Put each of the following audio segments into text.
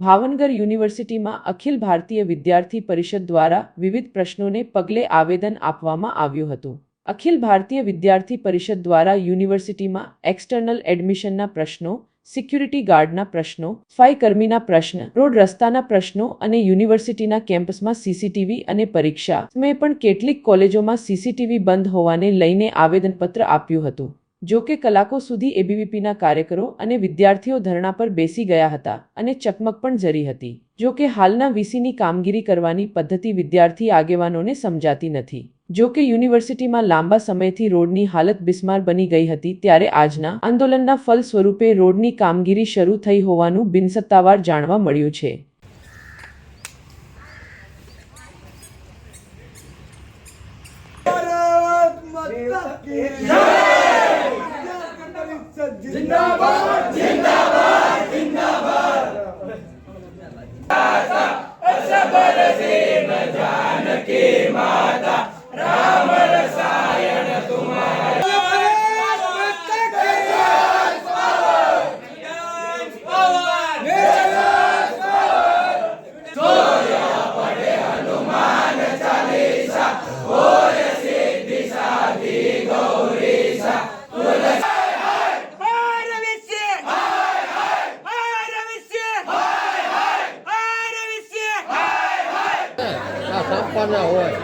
ભાવનગર યુનિવર્સિટીમાં અખિલ ભારતીય વિદ્યાર્થી પરિષદ દ્વારા વિવિધ પ્રશ્નોને પગલે આવેદન આપવામાં આવ્યું હતું. અખિલ ભારતીય વિદ્યાર્થી પરિષદ દ્વારા યુનિવર્સિટીમાં એક્સટર્નલ એડમિશનના પ્રશ્નો, સિક્યુરિટી ગાર્ડના પ્રશ્નો સફાઈ કર્મીના પ્રશ્ન, રોડ રસ્તાના પ્રશ્નો અને યુનિવર્સિટીના કેમ્પસમાં સીસીટીવી અને પરીક્ષા. સમયે પણ કેટલીક કોલેજોમાં સીસીટીવી બંધ હોવાને લઈને આવેદનપત્ર આપ્યું હતું. જો કે કલાકો સુધી એબીવીપીના કાર્યકરો અને વિદ્યાર્થીઓ ધરણા પર બેસી ગયા હતા અને ચકમક પણ જરી હતી. જો કે હાલના વીસીની કામગીરી કરવાની પદ્ધતિ વિદ્યાર્થી આગેવાનોને સમજાતી નથી. જો કે યુનિવર્સિટીમાં લાંબા સમયથી રોડની હાલત બિસ્માર બની ગઈ હતી ત્યારે આજના આંદોલનના ફલ સ્વરૂપે રોડની કામગીરી શરૂ થઈ હોવાનું બિનસત્તાવાર જાણવા મળ્યું છે. भारत जिंदाबाद जिंदाबाद जिंदाबाद जानकी माता राम रसायन तुम्हारा हनुमान કાપવાના હોય.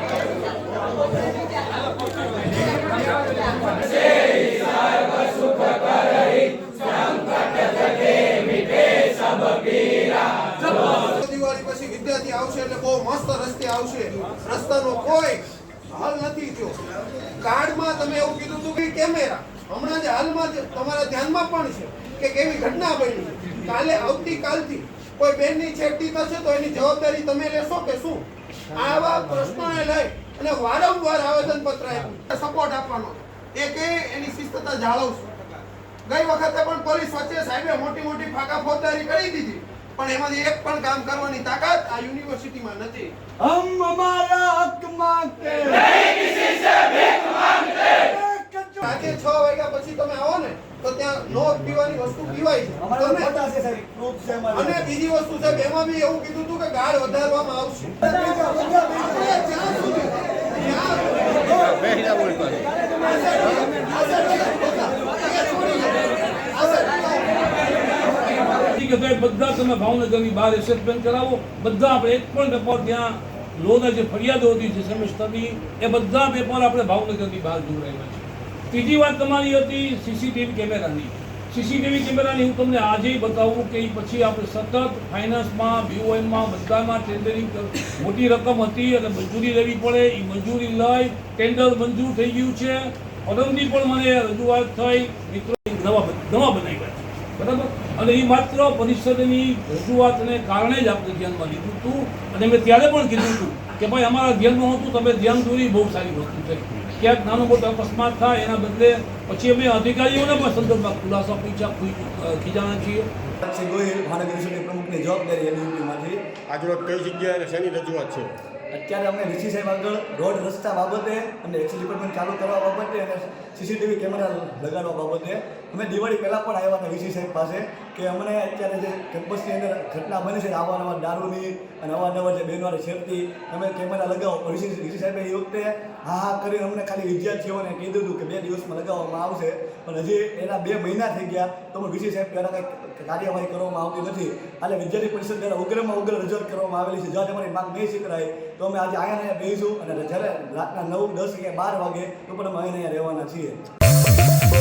વિદ્યાર્થી આવશે એટલે બહુ મસ્ત રસ્તે આવશે. રસ્તાનો કોઈ હાલ નથી થયો. કાર્ડમાં તમે એવું કીધું હતું કે કેમેરા. હમણાં જે હાલમાં તમારા ધ્યાનમાં પણ છે કે કેવી ઘટના બની. કાલે આવતીકાલથી કોઈ બેનની છેડતી થશે તો એની જવાબદારી તમે લેશો કે શું? આવા પ્રશ્નોને લઈ અને વારંવાર આવેદન પત્ર સપોર્ટ આપવાનો. એક એની શિસ્તતા જાળવશું. ગઈ વખતે પણ પોલીસ વચ્ચે સાહેબે મોટી મોટી ફાકા ફોજદારી કરી દીધી. પણ એમાંથી એક પણ કામ કરવાની તાકાત આ યુનિવર્સિટીમાં નથી. હમ અમારા હક માંગતે. નહીં કિસી સે ભીખ માંગતે આજે 6 વાગ્યા પછી તમે આવો. તો ત્યાં નો પીવાની વસ્તુ પીવાય છે. અને બીજી વસ્તુ સાહેબ એમાં બી એવું કીધું હતું કે ગાળ વધારવામાં આવશે. બધા તમે ભાવનગરની બહાર એસેસમેન્ટ કરાવો બધા આપણે એક પણ પેપર ત્યાં લોના જે ફરિયાદો હતી જે સેમેસ્ટરની એ બધા પેપર આપણે ભાવનગરની બહાર જોડાયેલા છે. ત્રીજી વાત તમારી હતી સીસીટીવી કેમેરાની. સીસીટીવી કેમેરાની હું તમને આજે બતાવું કે પછી આપણે સતત ફાઇનાન્સમાં બીઓએમમાં બધામાં ટેન્ડરિંગ મોટી રકમ હતી અને મંજૂરી લેવી પડે. એ મંજૂરી લઈ ટેન્ડર મંજૂર થઈ ગયું છે. પરમથી પણ મને રજૂઆત થઈ. મિત્રો નવા નવા બનાવી છે. બરાબર? અને એ માત્ર પરિષદની રજૂઆતને કારણે જ આપણે ધ્યાનમાં લીધું હતું અને મેં ત્યારે પણ કીધું હતું કે ભાઈ અમારા ધ્યાનમાં હતું તમે ધ્યાન દોરી બહુ સારી વસ્તુ છે. ક્યાંક નાનો મોટો અકસ્માત થાય એના બદલે પછી અમે અધિકારીઓને પણ સંદર્ભમાં ખુલાસા પૂછ્યા પૂછ- ખીજાણા છીએ. શ્રી ગોહિલ મહાનગર પ્રમુખની જવાબદારી એબીવીપીમાંથી આજરોજ કઈ જગ્યાએ અને શેની રજૂઆત છે? અત્યારે અમે વીસી સાહેબ આગળ રોડ રસ્તા બાબતે અને એક્સી ડિપાર્ટમેન્ટ ચાલુ કરવા બાબતે અને સીસીટીવી કેમેરા લગાડવા બાબતે અમે દિવાળી પહેલાં પણ આવ્યા હતા વીસી સાહેબ પાસે કે અમને અત્યારે જે કેમ્પસની અંદર ઘટના બની છે અવારનવાર દારૂની અને અવારનવાર જે બેનવાળી છેડતી તમે કેમેરા લગાવો. વીસી વીસી સાહેબે એ વખતે હા હા કરીને અમને ખાલી વિદ્યાર્થીઓને કીધું હતું કે બે દિવસમાં લગાવવામાં આવશે. પણ હજી એના બે મહિના થઈ ગયા, તો પણ સાહેબ દ્વારા કંઈક કાર્યવાહી કરવામાં આવતી નથી. એટલે વિદ્યાર્થી પરિષદ દ્વારા ઉગ્રમાં ઉગ્ર રજૂઆત કરવામાં આવેલી છે. જો તમારી માંગ નહીં સ્વીકારાય, તો અમે આજે અહીંયા અહીંયા બેસીશું અને જ્યારે રાતના નવ, દસ કે બાર વાગે, તો પણ અમે અહીંયા રહેવાના છીએ.